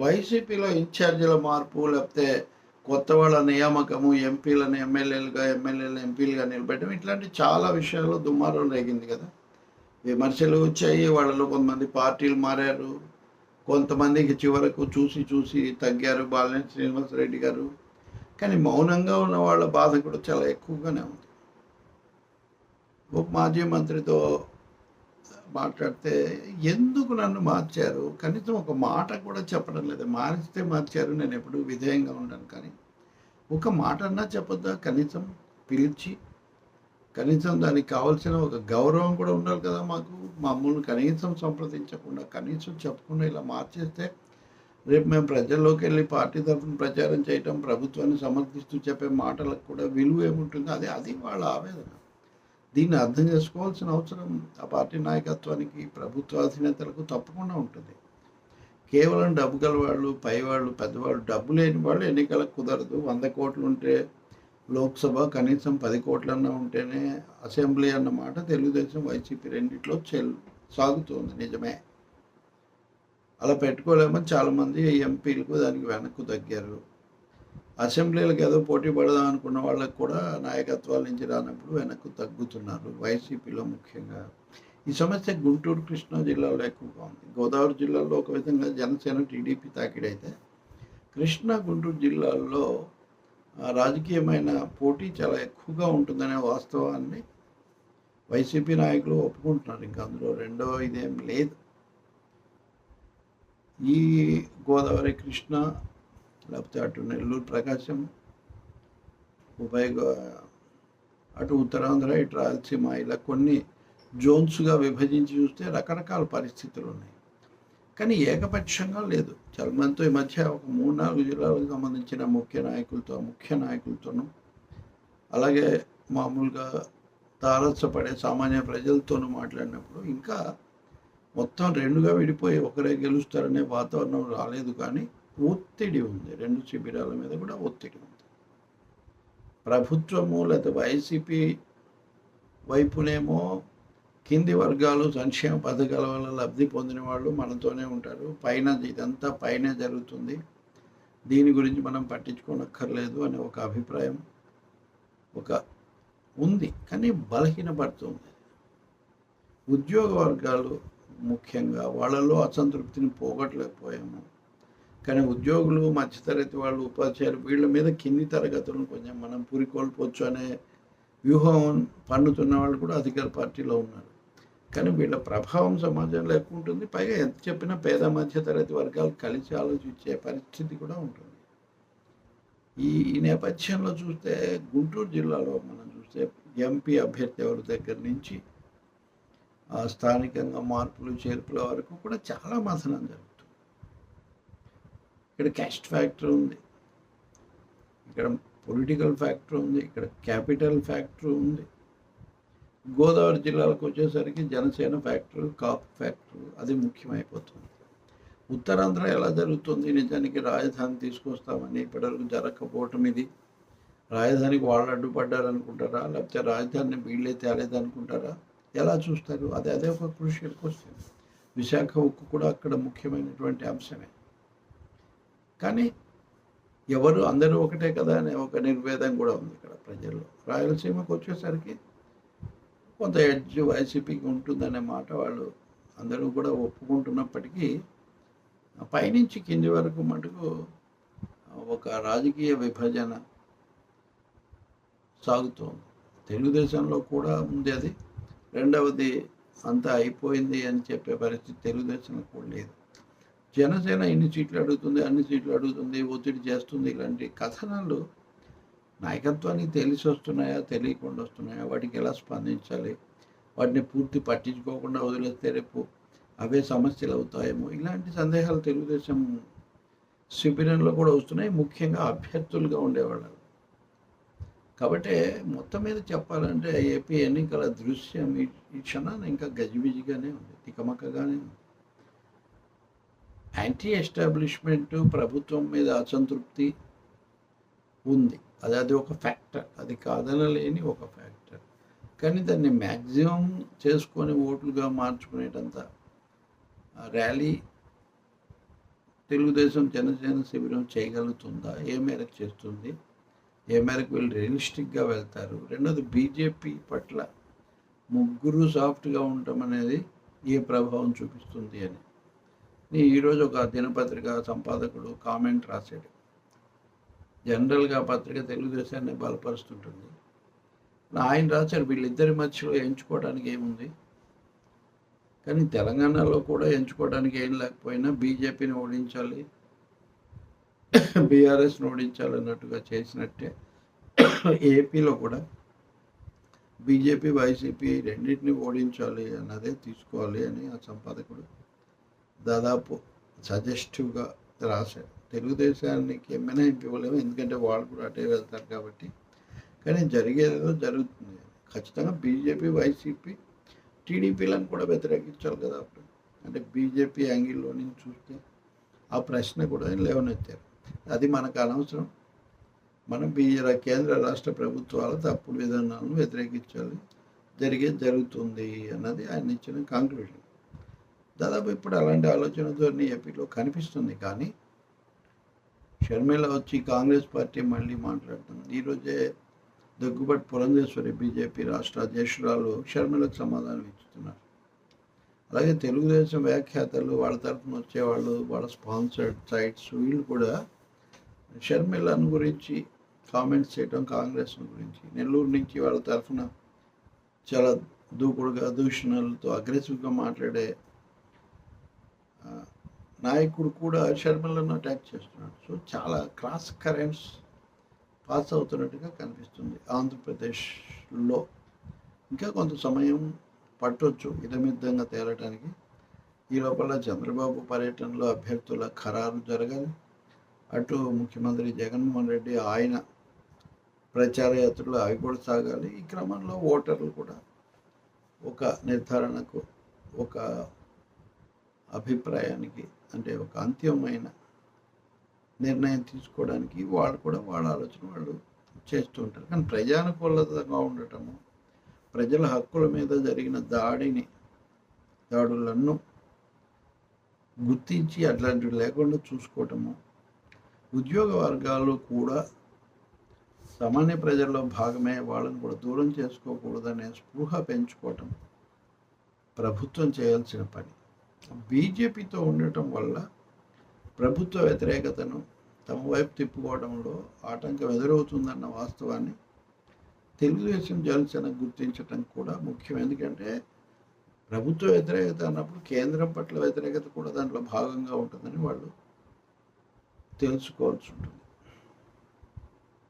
వైసీపీలో ఇన్ఛార్జీల మార్పు లేకపోతే కొత్త వాళ్ళ నియామకము ఎంపీలను ఎమ్మెల్యేలుగా ఎమ్మెల్యేలు ఎంపీలుగా నిలబెట్టడం ఇట్లాంటి చాలా విషయాల్లో దుమారం రేగింది కదా. విమర్శలు వచ్చాయి వాళ్ళలో కొంతమంది పార్టీలు మారారు కొంతమందికి చివరకు చూసి చూసి తగ్గారు బాలినేని శ్రీనివాసరెడ్డి గారు. కానీ మౌనంగా ఉన్న వాళ్ళ బాధ కూడా చాలా ఎక్కువగానే ఉంది. మాజీ మంత్రితో మాట్లాడితే ఎందుకు నన్ను మార్చారు? కనీసం ఒక మాట కూడా చెప్పడం లేదు. మారిస్తే మార్చారు నేను ఎప్పుడు విధేయంగా ఉండను. కానీ ఒక మాట అన్నా చెప్పొద్దా? కనీసం పిలిచి కనీసం దానికి కావాల్సిన ఒక గౌరవం కూడా ఉండాలి కదా మాకు. మమ్మల్ని కనీసం సంప్రదించకుండా కనీసం చెప్పకుండా ఇలా మార్చేస్తే రేపు మేము ప్రజల్లోకి వెళ్ళి పార్టీ తరఫున ప్రచారం చేయటం ప్రభుత్వాన్ని సమర్థిస్తూ చెప్పే మాటలకు కూడా విలువ ఏముంటుంది అది అది వాళ్ళ ఆవేదన. దీన్ని అర్థం చేసుకోవాల్సిన అవసరం ఆ పార్టీ నాయకత్వానికి ప్రభుత్వ అధినేతలకు తప్పకుండా ఉంటుంది. కేవలం డబ్బు గల వాళ్ళు పైవాళ్ళు పెద్దవాళ్ళు డబ్బు లేని వాళ్ళు ఎన్నికలకు కుదరదు. వంద కోట్లు ఉంటే లోక్సభ కనీసం పది కోట్లన్నా ఉంటేనే అసెంబ్లీ అన్నమాట తెలుగుదేశం వైసీపీ రెండిట్లో చెల్ సాగుతుంది నిజమే. అలా పెట్టుకోలేమని చాలామంది ఎంపీలకు దానికి వెనక్కు తగ్గారు. అసెంబ్లీలకు ఏదో పోటీ పడదాం అనుకున్న వాళ్ళకు కూడా నాయకత్వాల నుంచి రానప్పుడు వెనక్కు తగ్గుతున్నారు. వైసీపీలో ముఖ్యంగా. ఈ సమస్య గుంటూరు కృష్ణా జిల్లాలో ఎక్కువగా ఉంది. గోదావరి జిల్లాలో ఒక విధంగా జనసేన టీడీపీ తాకిడైతే కృష్ణా గుంటూరు జిల్లాల్లో రాజకీయమైన పోటీ చాలా ఎక్కువగా ఉంటుందనే వాస్తవాన్ని వైసీపీ నాయకులు ఒప్పుకుంటున్నారు. ఇంకా అందులో రెండో ఇదేం లేదు. ఈ గోదావరి కృష్ణ లేకపోతే అటు నెల్లూరు ప్రకాశం ఉభయ అటు ఉత్తరాంధ్ర ఇటు రాయలసీమ ఇలా కొన్ని జోన్స్గా విభజించి చూస్తే రకరకాల పరిస్థితులు ఉన్నాయి. కానీ ఏకపక్షంగా లేదు. చాలా ఈ మధ్య ఒక మూడు నాలుగు జిల్లాలకు సంబంధించిన ముఖ్య నాయకులతో ముఖ్య నాయకులతోనూ అలాగే మామూలుగా తారసపడే సామాన్య ప్రజలతోనూ మాట్లాడినప్పుడు ఇంకా మొత్తం రెండుగా విడిపోయి ఒకరే గెలుస్తారనే వాతావరణం రాలేదు. కానీ ఒత్తిడి ఉంది. రెండు శిబిరాల మీద కూడా ఒత్తిడి ఉంది. ప్రభుత్వము లేదా వైసీపీ వైపునేమో కింది వర్గాలు సంక్షేమ పథకాల వల్ల లబ్ధి పొందిన వాళ్ళు మనతోనే ఉంటారు. పైన ఇదంతా పైన జరుగుతుంది. దీని గురించి మనం పట్టించుకోనక్కర్లేదు అనే ఒక అభిప్రాయం ఒక ఉంది. కానీ బలహీనపడుతుంది. ఉద్యోగ వర్గాలు ముఖ్యంగా వాళ్ళలో అసంతృప్తిని పోగొట్టలేకపోయాము. కానీ ఉద్యోగులు మధ్యతరగతి వాళ్ళు ఉపాధ్యాయులు వీళ్ళ మీద కింది తరగతులను కొంచెం మనం పురికోల్పోవచ్చు అనే వ్యూహం పన్నుతున్న వాళ్ళు కూడా అధికార పార్టీలో ఉన్నారు. కానీ వీళ్ళ ప్రభావం సమాజంలో ఎక్కువ ఉంటుంది. పైగా ఎంత చెప్పినా పేద మధ్యతరగతి వర్గాలు కలిసి ఆలోచించే పరిస్థితి కూడా ఉంటుంది. ఈ ఈ నేపథ్యంలో చూస్తే గుంటూరు జిల్లాలో మనం చూస్తే ఎంపీ అభ్యర్థి ఎవరి దగ్గర నుంచి ఆ స్థానికంగా మార్పులు చేర్పుల వరకు కూడా చాలా మథనం జరుగుతుంది. ఇక్కడ క్యాస్ట్ ఫ్యాక్టర్ ఉంది. ఇక్కడ పొలిటికల్ ఫ్యాక్టర్ ఉంది. ఇక్కడ క్యాపిటల్ ఫ్యాక్టర్ ఉంది. గోదావరి జిల్లాలకు వచ్చేసరికి జనసేన ఫ్యాక్టర్ కాపు ఫ్యాక్టర్ అది ముఖ్యమైపోతుంది. ఉత్తరాంధ్ర ఎలా జరుగుతుంది? నిజానికి రాజధాని తీసుకొస్తామని ఇప్పటివరకు జరగకపోవటం ఇది. రాజధానికి వాళ్ళు అడ్డుపడ్డారనుకుంటారా? లేకపోతే రాజధానిని వీళ్ళే తేలేదనుకుంటారా? ఎలా చూస్తారు? అదే అదే ఒక క్రూషియల్ క్వశ్చన్ విశాఖ ఉక్కు కూడా అక్కడ ముఖ్యమైనటువంటి అంశమే. కానీ ఎవరు అందరూ ఒకటే కదా అనే ఒక నిర్వేదం కూడా ఉంది ఇక్కడ ప్రజల్లో. రాయలసీమకు వచ్చేసరికి కొంత ఎడ్జ్ వైసీపీకి ఉంటుందనే మాట వాళ్ళు అందరూ కూడా ఒప్పుకుంటున్నప్పటికీ పైనుంచి కింది వరకు మటుకు ఒక రాజకీయ విభజన సాగుతోంది. తెలుగుదేశంలో కూడా ఉంది అది. రెండవది అంతా అయిపోయింది అని చెప్పే పరిస్థితి తెలుగుదేశంలో కూడా లేదు. జనసేన ఎన్ని సీట్లు అడుగుతుంది అన్ని సీట్లు అడుగుతుంది ఒత్తిడి చేస్తుంది ఇలాంటి కథనాలు నాయకత్వానికి తెలిసి వస్తున్నాయా తెలియకుండా వస్తున్నాయా? వాటికి ఎలా స్పందించాలి? వాటిని పూర్తి పట్టించుకోకుండా వదిలేస్తే రేపు అవే సమస్యలు అవుతాయేమో? ఇలాంటి సందేహాలు తెలుగుదేశం శిబిరంలో కూడా వస్తున్నాయి. ముఖ్యంగా అభ్యర్థులుగా ఉండేవాళ్ళు. కాబట్టి మొత్తం మీద చెప్పాలంటే ఏపీ ఎన్నికల దృశ్యం ఈ క్షణాన్ని ఇంకా గజిబిజిగానే ఉంది తికమకగానే ఉంది. యాంటీ ఎస్టాబ్లిష్మెంట్ ప్రభుత్వం మీద అసంతృప్తి ఉంది. అది అది ఒక ఫ్యాక్టర్ అది కాదనలేని ఒక ఫ్యాక్టర్ కానీ దాన్ని మ్యాక్సిమం చేసుకొని ఓట్లుగా మార్చుకునేటంత ర్యాలీ తెలుగుదేశం జనసేన శిబిరం చేయగలుగుతుందా? ఏ మేరకు చేస్తుంది? ఏ మేరకు వీళ్ళు రియలిస్టిక్గా వెళ్తారు? రెండోది బీజేపీ పట్ల ముగ్గురు సాఫ్ట్గా ఉండటం అనేది ఏ ప్రభావం చూపిస్తుంది అని. ఈరోజు ఒక దినపత్రిక సంపాదకుడు కామెంట్ రాశాడు. జనరల్గా పత్రిక తెలుగుదేశాన్ని బలపరుస్తుంటుంది. ఆయన రాశారు వీళ్ళిద్దరి మధ్యలో ఎంచుకోవడానికి ఏముంది? కానీ తెలంగాణలో కూడా ఎంచుకోవడానికి ఏం లేకపోయినా బీజేపీని ఓడించాలి బీఆర్ఎస్ని ఓడించాలి అన్నట్టుగా చేసినట్టే ఏపీలో కూడా బీజేపీ వైసీపీ రెండింటిని ఓడించాలి అన్నదే తీసుకోవాలి అని ఆ సంపాదకుడు దాదాపు సజెస్టివ్గా రాశాడు తెలుగుదేశానికి ఏమైనా ఇవ్వలేము ఎందుకంటే వాళ్ళు కూడా అటే వెళ్తారు కాబట్టి. కానీ జరిగేదో జరుగుతుంది. ఖచ్చితంగా బీజేపీ వైసీపీ టీడీపీలను కూడా వ్యతిరేకించాలి కదా అప్పుడు. అంటే బీజేపీ యాంగిల్లో నుంచి చూస్తే ఆ ప్రశ్న కూడా లేవనెత్తారు. అది మనకు అనవసరం. మనం బీజే కేంద్ర రాష్ట్ర ప్రభుత్వాల తప్పుడు విధానాలను వ్యతిరేకించాలి. జరిగేది జరుగుతుంది అన్నది ఆయన ఇచ్చిన కాంక్లూషన్ దాదాపు ఇప్పుడు అలాంటి ఆలోచనతో ఏపీలో కనిపిస్తుంది కానీ షర్మిల వచ్చి కాంగ్రెస్ పార్టీ మళ్ళీ మాట్లాడుతుంది. ఈరోజే దగ్గుబాటి పురంధేశ్వరి బీజేపీ రాష్ట్ర అధ్యక్షురాలు షర్మిలకు సమాధానం ఇస్తున్నారు అలాగే తెలుగుదేశం వ్యాఖ్యాతలు వాళ్ళ తరఫున వచ్చేవాళ్ళు వాళ్ళ స్పాన్సర్డ్ సైట్స్ వీళ్ళు కూడా షర్మిలను గురించి కామెంట్స్ చేయడం కాంగ్రెస్ గురించి నెల్లూరు నుంచి వాళ్ళ తరఫున చాలా దూకుడుగా దూషణలతో అగ్రెసివ్గా మాట్లాడే నాయకుడు కూడా షర్మిలను అటాక్ చేస్తున్నాడు. సో చాలా క్రాస్ కరెంట్స్ పాస్ అవుతున్నట్టుగా కనిపిస్తుంది ఆంధ్రప్రదేశ్లో. ఇంకా కొంత సమయం పట్టొచ్చు ఇదమిద్దంగా తేలటానికి. ఈ లోపల చంద్రబాబు పర్యటనలో అభ్యర్థుల ఖరారు జరగాలి అటు ముఖ్యమంత్రి జగన్మోహన్ రెడ్డి ఆయన ప్రచార యాత్రలు అవి కూడా సాగాలి. ఈ క్రమంలో ఓటర్లు కూడా ఒక నిర్ధారణకు ఒక అభిప్రాయానికి అంటే ఒక అంత్యమైన నిర్ణయం తీసుకోవడానికి వాళ్ళు కూడా వాళ్ళ ఆలోచన వాళ్ళు చేస్తూ ఉంటారు. కానీ ప్రజానుకూలతగా ఉండటము ప్రజల హక్కుల మీద జరిగిన దాడిని దాడులను గుర్తించి అట్లాంటివి లేకుండా చూసుకోవటము ఉద్యోగ వర్గాలు కూడా సామాన్య ప్రజల్లో భాగమే వాళ్ళని కూడా దూరం చేసుకోకూడదనే స్పృహ పెంచుకోవటం ప్రభుత్వం చేయాల్సిన పని. బీజేపీతో ఉండటం వల్ల ప్రభుత్వ వ్యతిరేకతను తమ వైపు తిప్పుకోవడంలో ఆటంకం ఎదురవుతుందన్న వాస్తవాన్ని తెలుగుదేశం జనసేన గుర్తించడం కూడా ముఖ్యం. ఎందుకంటే ప్రభుత్వ వ్యతిరేకత అన్నప్పుడు కేంద్రం పట్ల వ్యతిరేకత కూడా దాంట్లో భాగంగా ఉంటుందని వాళ్ళు తెలుసుకోవాల్సి ఉంటుంది.